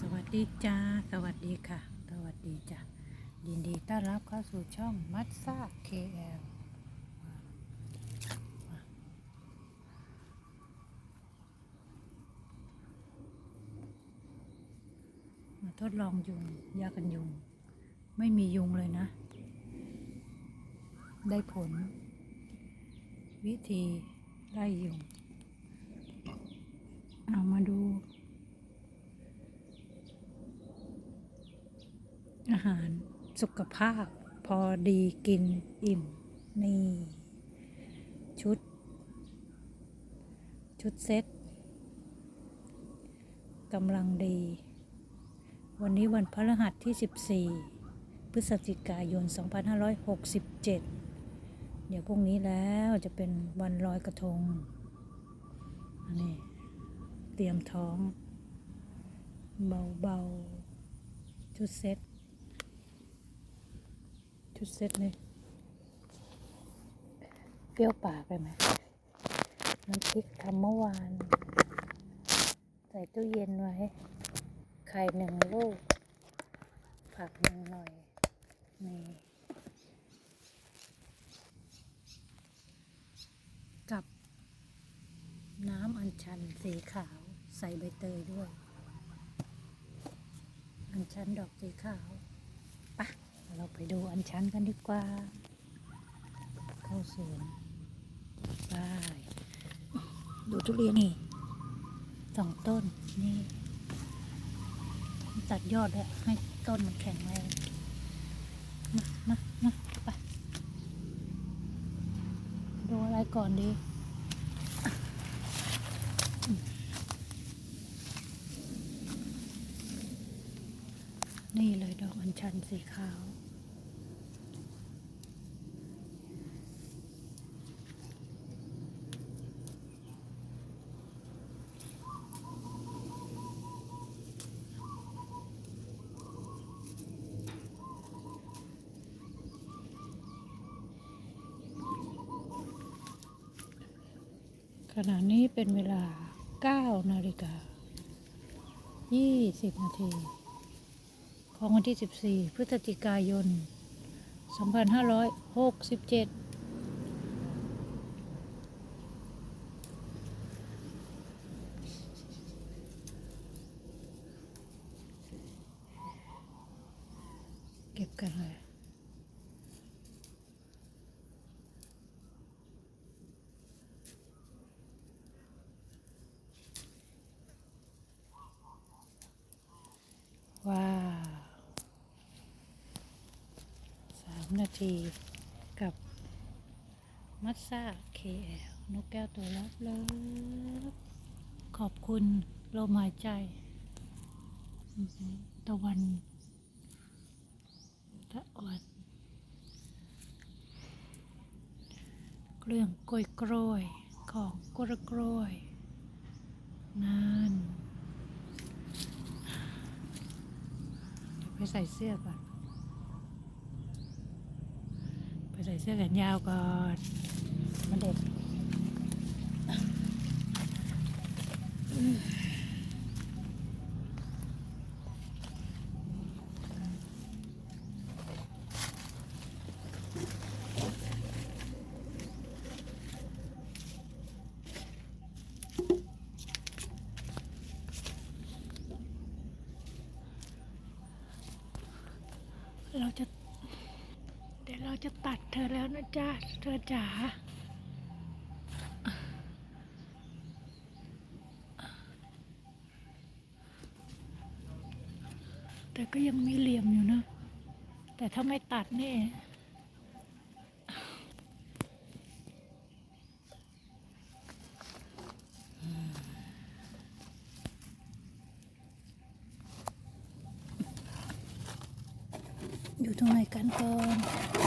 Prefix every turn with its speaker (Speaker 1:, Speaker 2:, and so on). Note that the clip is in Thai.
Speaker 1: สวัสดีจ้า สวัสดีค่ะ สวัสดีจ้ะยินดีต้อนรับเข้าสู่ช่องมัตซ่า KL มาทดลองยุงยากันยุง ไม่มียุงเลยนะ ได้ผล วิธีไล่ยุง เอามาดู อาหารสุขภาพ พอดีกินอิ่ม นี่ ชุด ชุดเซ็ตกำลังดี วันนี้วันพฤหัสที่ 14 พฤศจิกายน 2567 เดี๋ยวพรุ่งนี้แล้วจะเป็นวันลอยกระทง อันนี้ เตรียมท้อง เบาๆ ชุดเซ็ต ชุดเซ็ตเลยเปรี้ยวปากไปไหมน้ำพริกทำเมื่อวาน ใส่ตู้เย็นไว้ ไข่หนึ่งลูก ผักหนึ่งหน่อยนี่กับ น้ำอัญชันสีขาวใส่ใบเตยด้วย อัญชันดอกสีขาวปะ เราไปดูอัญชันกันดีกว่า เข้าสวนไปดูทุเรียนนี่สองต้นนี่ตัดยอดเลยให้ต้นมันแข็งแรงมามามาไปดูอะไรก่อนดี นี่เลยดอกอัญ ชันสีขาว ขณะนี้เป็นเวลา 9 นาฬิกา 20 นาที ของวันที่ 14 พฤศจิกายน 2567เก็บกันเลย 3 นาทีกับมัสซาเคลนกแก้วตัวลับเลิฟขอบคุณลมหายใจตะวันตะวันเรื่องกล้วยกล้วยของกล้วยกล้วยนั่นไปใส่เสื้อก่อน ใส่เสื้อแขนยาวก่อนมันเด็ดเราจะ เดี๋ยวเรา จะตัดเธอแล้วนะจ๊ะ เธอจ๋าแต่ก็ยังมีเหลี่ยมอยู่นะ แต่ถ้าไม่ตัดนี่อยู่ตรงไหนกันก่อน